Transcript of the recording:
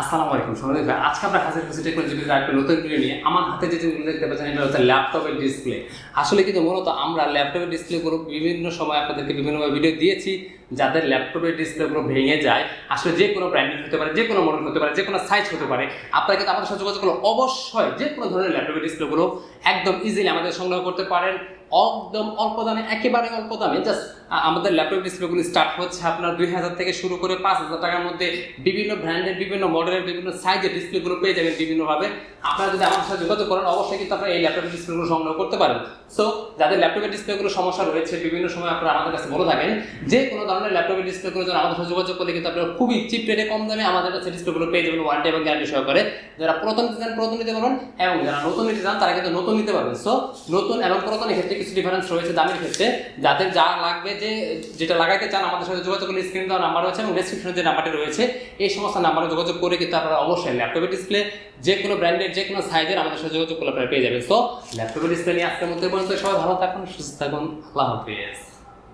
আসসালামু আলাইকুম, সবাই ভাই। আজকে আমরা হাজির হয়েছি টেকনোলজি একটা নতুন ভিডিও নিয়ে। আমার হাতে যে জিনিস দেখতে পাচ্ছেন, এটা হচ্ছে ল্যাপটপের ডিসপ্লে আসলে কিন্তু মূলত আমরা ল্যাপটপের ডিসপ্লেগুলো বিভিন্ন সময় আপনাদেরকে বিভিন্নভাবে ভিডিও দিয়েছি। যাদের ল্যাপটপের ডিসপ্লেগুলো ভেঙে যায়, আসলে যে কোনো ব্র্যান্ডের হতে পারে, যে কোনো মডেল হতে পারে, যে কোনো সাইজ হতে পারে, আপনারা কিন্তু আমাদের সাথে যোগাযোগ করলে অবশ্যই যে কোনো ধরনের ল্যাপটপের ডিসপ্লেগুলো একদম ইজিলি আমাদের সংগ্রহ করতে পারেন। একদম অল্প দামে, একেবারে অল্প দামে জাস্ট আমাদের ল্যাপটপ ডিসপ্লেগুলো স্টার্ট হচ্ছে আপনার দুই হাজার থেকে শুরু করে পাঁচ হাজার টাকার মধ্যে। বিভিন্ন ব্র্যান্ডের বিভিন্ন মডেলের বিভিন্ন সাইজের ডিসপ্লেগুলো পেয়ে যাবেন বিভিন্নভাবে। আপনারা যদি আমাদের সাথে যোগাযোগ করেন, অবশ্যই কিন্তু আপনারা এই ল্যাপটপের ডিসপ্লেগুলো সংগ্রহ করতে পারেন সো যাদের ল্যাপটপের ডিসপ্লেগুলো সমস্যা রয়েছে, বিভিন্ন সময় আপনারা আমাদের কাছে বলে থাকেন, যে কোনো ধরনের ল্যাপটপের ডিসপ্লেগুলো যেন আমাদের সাথে যোগাযোগ করলে কিন্তু আপনারা খুবই চিপ রেটে কম দামে আমাদের কাছে ডিসপ্লেগুলো পেয়ে যাবেন ওয়ারেন্টি এবং গ্যারান্টি সহকারে। যারা প্রথম নিতে চান পুরাতন নিতে পারবেন এবং যারা নতুন নিতে চান, তারা কিন্তু নতুন নিতে পারবেন। সো নতুন এবং পুরাতনের ক্ষেত্রে কিছু ডিফারেন্স রয়েছে দামের ক্ষেত্রে। যাদের যা লাগবে যে, যেটা লাগাইতে চান, আমাদের সাথে যোগাযোগ করলে স্ক্রিন দেওয়া নাম্বার রয়েছে এবং ডেসক্রিপশনে যে নাম্বারটি রয়েছে, এই সমস্ত নাম্বারে যোগাযোগ করে কিন্তু আপনারা অবশ্যই ল্যাপটপের ডিসপ্লে যে কোনো ব্র্যান্ডের যে কোনো সাইজের আমাদের সাথে যোগাযোগ করলে আপনারা পেয়ে যাবেন। সো ল্যাপটপের ডিসপ্লে নিয়ে আজকের মধ্যে পর্যন্ত সবাই ভালো থাকুন, সুস্থ থাকুন, আল্লাহ হাফিজ।